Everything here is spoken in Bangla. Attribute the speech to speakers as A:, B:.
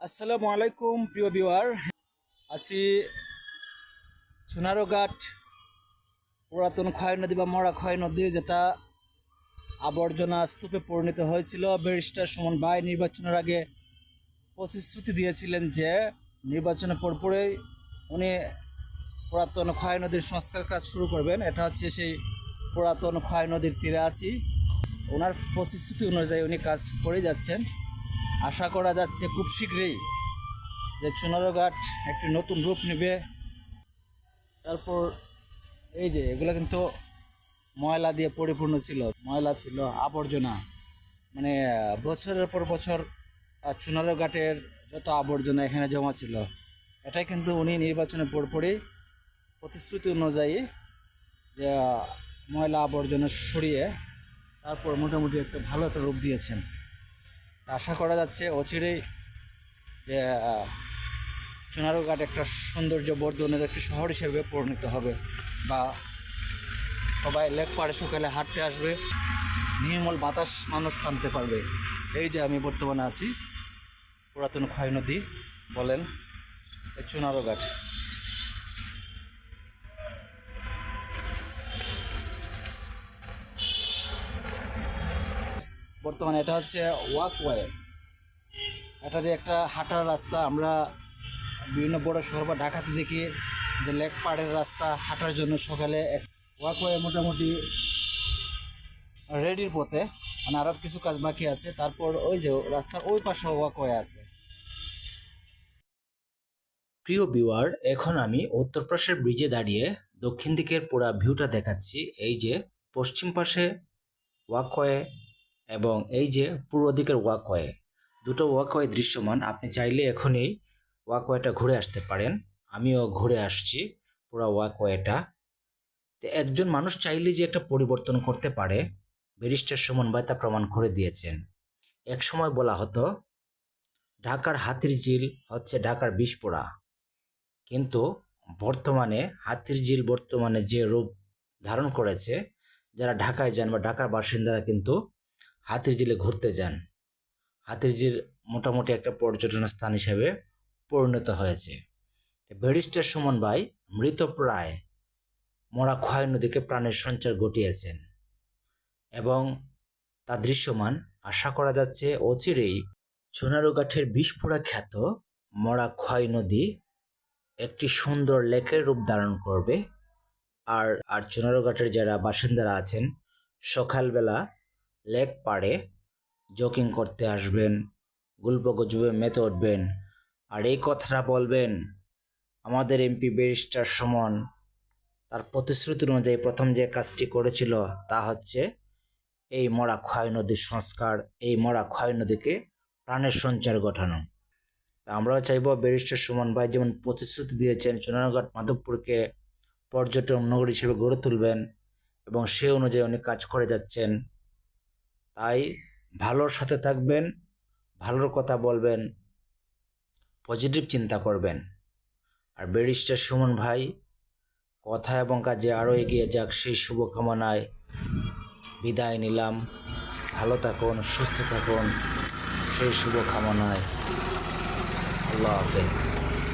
A: আসসালামু আলাইকুম, প্রিয় বিওয়ার আছি সোনারোঘাট পুরাতন ক্ষয় নদী বা মরা ক্ষয় নদী, যেটা আবর্জনা স্তূপে পরিণত হয়েছিল। ব্যারিস্টার সুমন ভাই নির্বাচনের আগে প্রতিশ্রুতি দিয়েছিলেন যে, নির্বাচনের পরপরেই উনি পুরাতন ক্ষয় নদীর সংস্কার কাজ শুরু করবেন। এটা হচ্ছে সেই পুরাতন ক্ষয় নদীর তীরে আছি। ওনার প্রতিশ্রুতি অনুযায়ী উনি কাজ করে যাচ্ছেন। আশা করা যাচ্ছে খুব শীঘ্রই যে চুনারঘাট একটি নতুন রূপ নেবে। তারপর এই যে, এগুলো কিন্তু ময়লা দিয়ে পরিপূর্ণ ছিল। ময়লা ছিল, আবর্জনা। মানে বছরের পর বছর চুনারঘাটের যত আবর্জনা এখানে জমা ছিল, এটাই কিন্তু উনি নির্বাচনের পরপরই প্রতিশ্রুতি অনুযায়ী যে ময়লা আবর্জনা সরিয়ে তারপর মোটামুটি একটা ভালো একটা রূপ দিয়েছেন। আশা করা যাচ্ছে অচিরেই চুনারুঘাট একটা সৌন্দর্য বর্ধনের একটি শহর হিসেবে পরিণত হবে বা সবাই লেক পাড়ে সকালে হাঁটতে আসবে, নির্মল বাতাস মানুষ টানতে পারবে। এই যে আমি বর্তমানে আছি, পুরাতন ক্ষয় নদী বলেন চুনারুঘাট বর্তমানে এটা হচ্ছে ওয়াকওয়ে এটা দিয়ে একটা হাঁটার রাস্তা আমরা বিভিন্ন বড় শহর বা ঢাকাতে দেখি যে লেক পাড়ের রাস্তা হাঁটার জন্য সকালে ওয়াকওয়ে মোটামুটি রেডির পথে মানে আরও কিছু কাজ বাকি আছে। তারপর ওই যে রাস্তার ওই পাশে ওয়াকওয়ে আছে।
B: প্রিয় ভিউয়ার এখন আমি উত্তরপ্রদেশের ব্রিজে দাঁড়িয়ে দক্ষিণ দিকের পুরা ভিউটা দেখাচ্ছি। এই যে পশ্চিম পাশে ওয়াকওয়ে এবং এই যে পূর্ব দিকের ওয়াকওয়ে দুটো ওয়াকওয়ে দৃশ্যমান। আপনি চাইলে এখনই ওয়াকওয়েটা ঘুরে আসতে পারেন। আমিও ঘুরে আসছি পুরো ওয়াকওয়েটা তো একজন মানুষ চাইলে যে একটা পরিবর্তন করতে পারে, ব্যারিস্টার সুমন ভাই তা প্রমাণ করে দিয়েছেন। এক সময় বলা হতো, ঢাকার হাতির ঝিল হচ্ছে ঢাকার বিষপোড়া কিন্তু বর্তমানে হাতির ঝিল বর্তমানে যে রূপ ধারণ করেছে, যারা ঢাকায় যান বা ঢাকার বাসিন্দারা কিন্তু হাতির ঝিলে ঘুরতে যান। হাতির ঝিল মোটামুটি একটা পর্যটন স্থান হিসেবে পরিণত হয়েছে। ব্যারিস্টার সুমন ভাই মৃতপ্রায় মরা ক্ষয় নদীকে প্রাণের সঞ্চার ঘটিয়েছেন এবং তা দৃশ্যমান। আশা করা যাচ্ছে অচিরেই সোনারুঘাটের বিষফোড়া খ্যাত মরা ক্ষয় নদী একটি সুন্দর লেকের রূপ ধারণ করবে। আর আর চুনারুঘাটের যারা বাসিন্দারা আছেন, সকালবেলা লেক পাড়ে জকিং করতে আসবেন গল্প গুজবে মেতে উঠবেন, আর এই কথাটা বলবেন, আমাদের এমপি ব্যারিস্টার সমন, তার প্রতিশ্রুতি অনুযায়ী প্রথম যে কাজটি করেছিল তা হচ্ছে এই মরা ক্ষয় নদীর সংস্কার, এই মরা ক্ষয় নদীকে প্রাণের সঞ্চার ঘটানো। তা আমরাও চাইব ব্যারিস্টার সুমন ভাই যেমন প্রতিশ্রুতি দিয়েছেন সোনারঘাট মাধবপুরকে পর্যটন নগরী হিসেবে গড়ে তুলবেন এবং সে অনুযায়ী উনি কাজ করে যাচ্ছেন। তাই ভালোর সাথে থাকবেন, ভালোর কথা বলবেন পজিটিভ চিন্তা করবেন। আর ব্যারিস্টার সুমন ভাই, কথা এবং কাজে আরও এগিয়ে যাক, সেই শুভকামনায় বিদায় নিলাম। ভালো থাকুন, সুস্থ থাকুন, সেই শুভকামনায়। আল্লাহ হাফেজ।